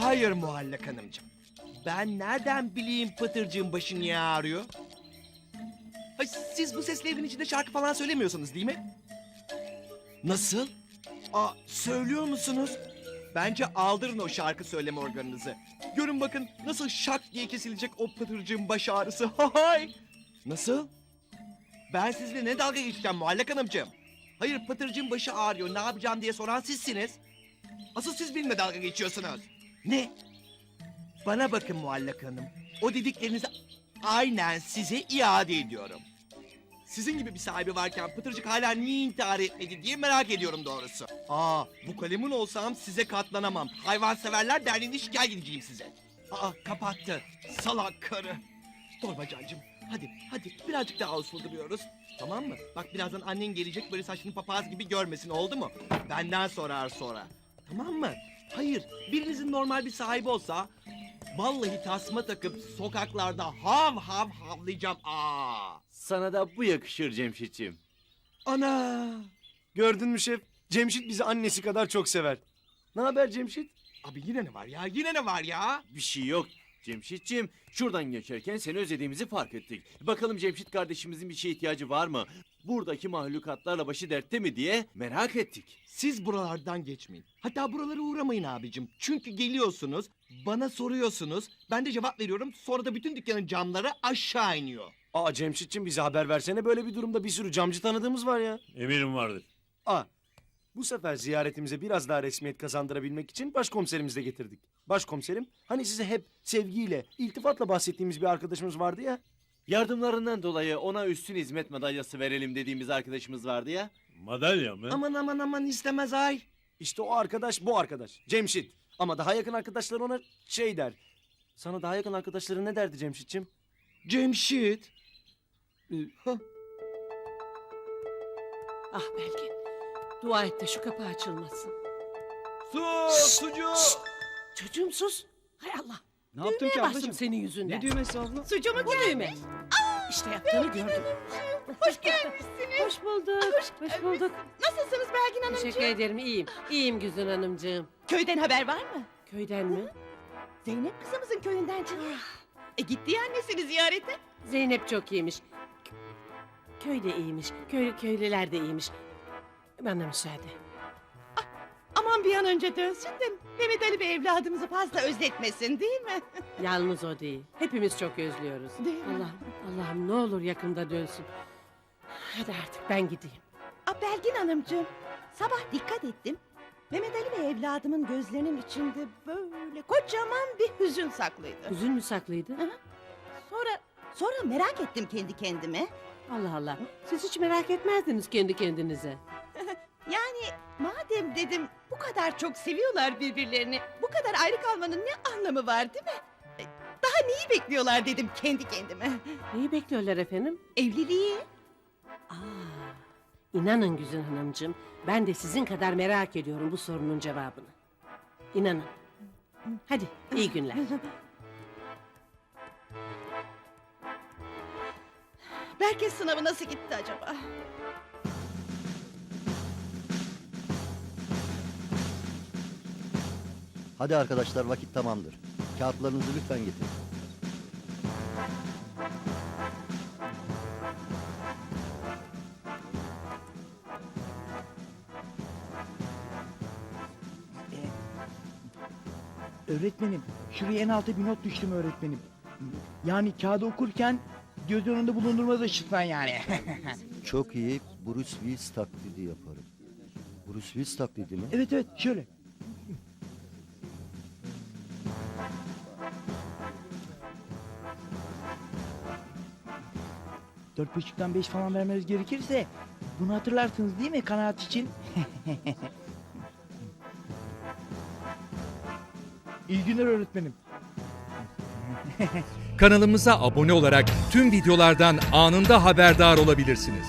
Hayır Muhallak Hanımcığım. Ben nereden bileyim Pıtırcığın başı niye ağrıyor? Ay, siz bu sesli evin içinde şarkı falan söylemiyorsunuz değil mi? Nasıl? Aa, söylüyor musunuz? Bence aldırın o şarkı söyleme organınızı. Görün bakın nasıl şak diye kesilecek o Pıtırcığın baş ağrısı. Hay! Nasıl? Ben sizinle ne dalga geçeceğim Muhallak Hanımcığım? Hayır Pıtırcığın başı ağrıyor ne yapacağım diye soran sizsiniz. Asıl siz benimle dalga geçiyorsunuz. Ne? Bana bakın Muallak Hanım. O dediklerinizi aynen size iade ediyorum. Sizin gibi bir sahibi varken Pıtırcık hala niye intihar etmedi diye merak ediyorum doğrusu. Aa bu kalemin olsam size katlanamam. Hayvanseverler derneğine şikayet edeceğim size. Aa kapattı. Salak karı. Torbacancığım hadi hadi birazcık daha uslu duruyoruz. Tamam mı? Bak birazdan annen gelecek böyle saçını papaz gibi görmesin oldu mu? Benden sorar sonra. Tamam mı? Hayır birinizin normal bir sahibi olsa vallahi tasma takıp sokaklarda hav hav havlayacağım. Aa! Sana da bu yakışır Cemşitçiğim. Ana! Gördün mü şef? Cemşit bizi annesi kadar çok sever. Ne haber Cemşit? Abi yine ne var ya? Yine ne var ya? Bir şey yok Cemşitçiğim. Şuradan geçerken seni özlediğimizi fark ettik. Bakalım Cemşit kardeşimizin bir şeye ihtiyacı var mı? Buradaki mahlukatlarla başı dertte mi diye merak ettik. Siz buralardan geçmeyin. Hatta buralara uğramayın abicim. Çünkü geliyorsunuz, bana soruyorsunuz. Ben de cevap veriyorum. Sonra da bütün dükkanın camları aşağı iniyor. Aa Cemşit'cim bize haber versene böyle bir durumda bir sürü camcı tanıdığımız var ya. Emirim vardır. Aa bu sefer ziyaretimize biraz daha resmiyet kazandırabilmek için başkomiserimizi de getirdik. Başkomiserim hani size hep sevgiyle, iltifatla bahsettiğimiz bir arkadaşımız vardı ya. Yardımlarından dolayı ona üstün hizmet madalyası verelim dediğimiz arkadaşımız vardı ya. Madalya mı? Aman aman aman istemez ay. İşte o arkadaş bu arkadaş. Cemşit. Ama daha yakın arkadaşlar ona şey der. Sana daha yakın arkadaşları ne derdi Cemşit'cim? Cemşit. Ee, hah. Ah Belgin. Dua et de şu kapı açılmasın. Su, sucu. Çocuğum sus. Hay Allah. Ne yaptın Düğmeye ki ablacığım? senin yüzünden. Ne düğmesi abla? Sucuğumu Bu düğme. İşte yaptığını gördüm. Hoş gelmişsiniz. Hoş bulduk. Hoş, bulduk. Nasılsınız Belgin Hanımcığım? Teşekkür ederim. İyiyim. İyiyim Güzin Hanımcığım. Köyden haber var mı? Köyden mi? Zeynep kızımızın köyünden çıkmış. E gitti ya annesini ziyarete. Zeynep çok iyiymiş. Köy de iyiymiş. Köy, köylüler de iyiymiş. Bana müsaade. Aman bir an önce dönsün de Mehmet Ali Bey evladımızı fazla özletmesin değil mi? Yalnız o değil. Hepimiz çok özlüyoruz. Değil mi? Allah'ım, Allah'ım ne olur yakında dönsün. Hadi artık ben gideyim. A Belgin Hanımcığım sabah dikkat ettim. Mehmet Ali Bey evladımın gözlerinin içinde böyle kocaman bir hüzün saklıydı. Hüzün mü saklıydı? Sonra sonra merak ettim kendi kendime. Allah Allah. Siz hiç merak etmezdiniz kendi kendinize. Yani madem dedim bu kadar çok seviyorlar birbirlerini. Bu kadar ayrı kalmanın ne anlamı var değil mi? E, Daha neyi bekliyorlar dedim kendi kendime. Neyi bekliyorlar efendim? Evliliği. Aa, inanın Güzin Hanımcığım, ben de sizin kadar merak ediyorum bu sorunun cevabını. İnanın. Hadi, iyi günler. Belki sınavı nasıl gitti acaba? Hadi arkadaşlar vakit tamamdır. Kağıtlarınızı lütfen getirin. Öğretmenim, şuraya en alta bir not düştüm öğretmenim. Yani kağıdı okurken göz önünde bulundurmaz ışıktan yani. Çok iyi Bruce Willis taklidi yaparım. Bruce Willis taklidi mi? evet evet, şöyle. Dört buçuktan beş falan vermeniz gerekirse bunu hatırlarsınız değil mi kanaat için? İyi günler öğretmenim. Kanalımıza abone olarak tüm videolardan anında haberdar olabilirsiniz.